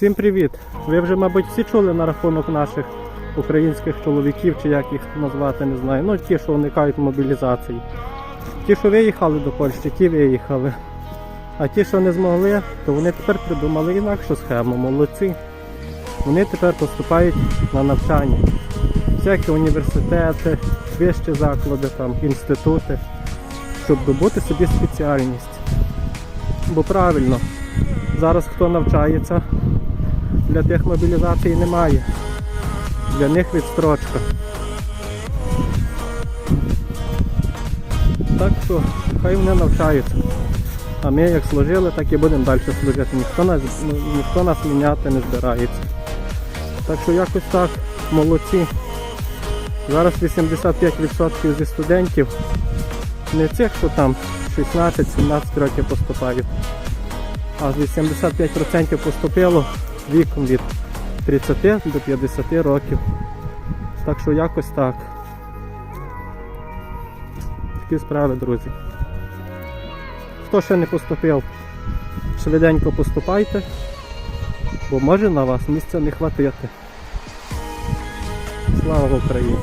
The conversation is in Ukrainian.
Всім привіт! Ви вже, мабуть, всі чули на рахунок наших українських чоловіків, чи як їх назвати, не знаю. Ну, ті, що уникають мобілізації. Ті, що виїхали до Польщі, ті виїхали. А ті, що не змогли, то вони тепер придумали інакшу схему. Молодці. Вони тепер поступають на навчання. Всякі університети, вищі заклади, там, інститути, щоб добути собі спеціальність. Бо правильно, зараз хто навчається, для тих мобілізації немає. Для них відстрочка. Так що хай вони навчаються. А ми як служили, так і будемо далі служити. Ніхто нас, ну, ніхто нас міняти не збирається. Так що якось так, молодці. Зараз 85% зі студентів, не цих, що там 16-17 років поступають, а 85% поступило віком від 30 до 50 років. Так що якось так. Такі справи, друзі. Хто ще не поступив, швиденько поступайте, бо може на вас місця не хватити. Слава Україні!